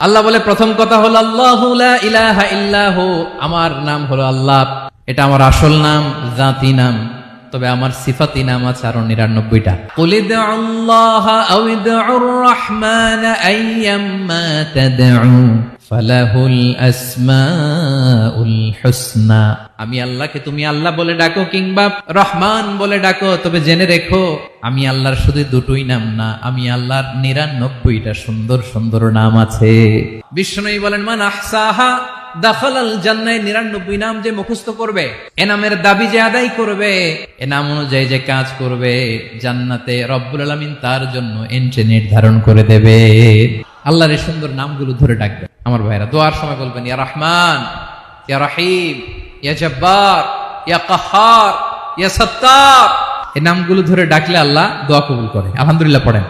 আল্লাহ বলে, প্রথম কথা হলো, আল্লাহ ইলাহা ইল্লাহ। আমার নাম হলো আল্লাহ। এটা আমার আসল নাম, জাতি নাম। তবে আমার সিফাতি নাম আছে আরও নিরানব্বইটা। আমি আল্লাহকে তুমি আল্লাহ বলে ডাকো কিংবা রহমান বলে ডাকো, তবে জেনে রেখো, আমি আল্লাহর শুধু দুটোই নাম না, আমি আল্লাহর নিরানব্বইটা সুন্দর সুন্দর নাম আছে। বিষ্ণু বলেন, মান আহসাহা দাখালাল জান্নায়, নিরানব্বই নাম যে মুখস্থ করবে, এ নামের দাবি যে আদায় করবে, এ নাম অনুযায়ী যে কাজ করবে, জান্নাতে রব্বুল আলমিন তার জন্য এন্ট্রি নির্ধারণ করে দেবে। আল্লাহর এই সুন্দর নামগুলো ধরে ডাকবে। আমার ভাইরা, দোয়ার সময় বলবেন, ইয়া রহমান, ইয়া রাহিম, ইয়া জব্বার, ইয়া কাহার, ইয়া সত্তার। এই নামগুলো ধরে ডাকলে আল্লাহ দোয়া কবুল করে। আলহামদুলিল্লাহ পড়েন।